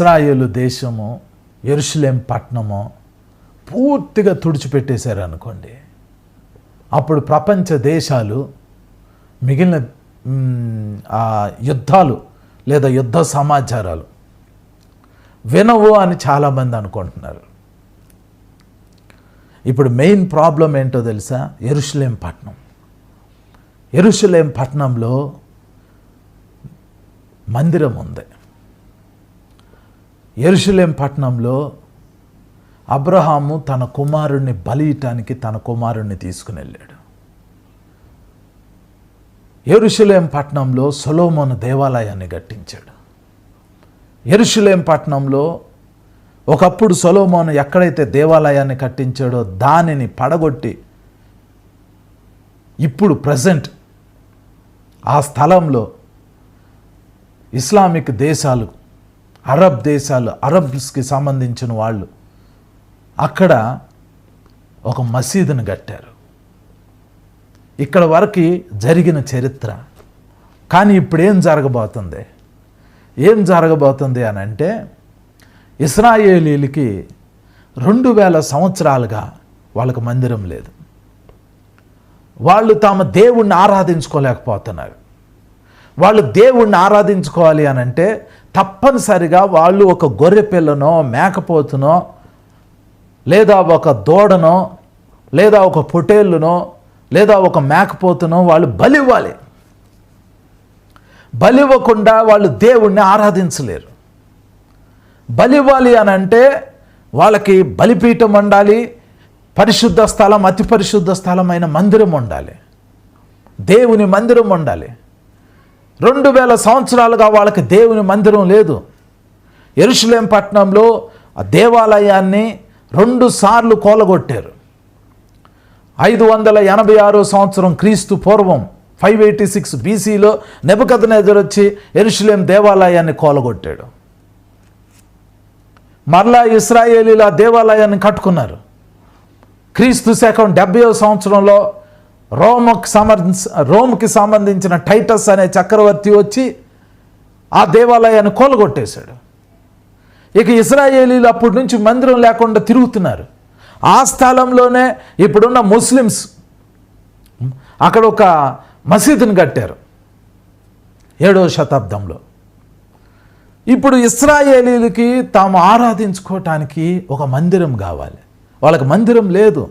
ఇస్రాయేలు దేశము ఎరుషులేం పట్టణము పూర్తిగా తుడిచిపెట్టేశారు అనుకోండి. అప్పుడు ప్రపంచ దేశాలు మిగిలిన యుద్ధాలు లేదా యుద్ధ సమాచారాలు వినవు అని చాలామంది అనుకుంటున్నారు. ఇప్పుడు మెయిన్ ప్రాబ్లం ఏంటో తెలుసా? ఎరుషులేం పట్టణం. ఎరుషులేం పట్టణంలో మందిరం ఉంది. ఎరుషులేం పట్టణంలో అబ్రహాము తన కుమారుణ్ణి బలియటానికి తన కుమారుణ్ణి తీసుకుని వెళ్ళాడు ఎరుషులేం పట్టణంలో సొలోమోను దేవాలయాన్ని కట్టించాడు. ఎరుషులేం పట్టణంలో ఒకప్పుడు సొలోమోను ఎక్కడైతే దేవాలయాన్ని కట్టించాడో దానిని పడగొట్టి ఇప్పుడు ప్రజెంట్ ఆ స్థలంలో ఇస్లామిక్ దేశాలు అరబ్ దేశాలు అరబ్స్కి సంబంధించిన వాళ్ళు అక్కడ ఒక మసీదును కట్టారు. ఇక్కడ వరకు జరిగిన చరిత్ర. కానీ ఇప్పుడు ఏం జరగబోతుంది? ఏం జరగబోతుంది అని అంటే ఇస్రాయేలీలకి రెండు వేల సంవత్సరాలుగా వాళ్ళకు మందిరం లేదు. వాళ్ళు తమ దేవుణ్ణి ఆరాధించుకోలేకపోతున్నారు. వాళ్ళు దేవుణ్ణి ఆరాధించుకోవాలి అని అంటే తప్పనిసరిగా వాళ్ళు ఒక గొర్రె పిల్లనో మేకపోతునో లేదా ఒక దూడనో లేదా ఒక పొటేళ్ళునో లేదా ఒక మేకపోతునో వాళ్ళు బలివ్వాలి బలివ్వకుండా వాళ్ళు దేవుణ్ణి ఆరాధించలేరు. బలివ్వాలి అని అంటే వాళ్ళకి బలిపీఠం ఉండాలి పరిశుద్ధ స్థలం అతి పరిశుద్ధ స్థలమైన మందిరం ఉండాలి. దేవుని మందిరం ఉండాలి. రెండు వేల సంవత్సరాలుగా వాళ్ళకి దేవుని మందిరం లేదు. ఎరుషులేం పట్టణంలో ఆ దేవాలయాన్ని రెండు సార్లు కోలగొట్టారు. ఐదు వందల ఎనభై ఆరో సంవత్సరం క్రీస్తు పూర్వం ఫైవ్ ఎయిటీ సిక్స్ బీసీలో వచ్చి ఎరుషులేం దేవాలయాన్ని కోలగొట్టాడు. మరలా ఇస్రాయేలీల దేవాలయాన్ని కట్టుకున్నారు. క్రీస్తు శకం డెబ్బై సంవత్సరంలో రోమకు సంబంధించి రోమ్కి సంబంధించిన టైటస్ అనే చక్రవర్తి వచ్చి ఆ దేవాలయాన్ని కోలగొట్టేశాడు. ఇక ఇస్రాయేలీలు అప్పటి నుంచి మందిరం లేకుండా తిరుగుతున్నారు. ఆ స్థలంలోనే ఇప్పుడున్న ముస్లిమ్స్ అక్కడ ఒక మసీదుని కట్టారు. ఏడవ శతాబ్దంలో. ఇప్పుడు ఇస్రాయేలీలకి తాము ఆరాధించుకోవటానికి ఒక మందిరం కావాలి. వాళ్ళకి మందిరం లేదు.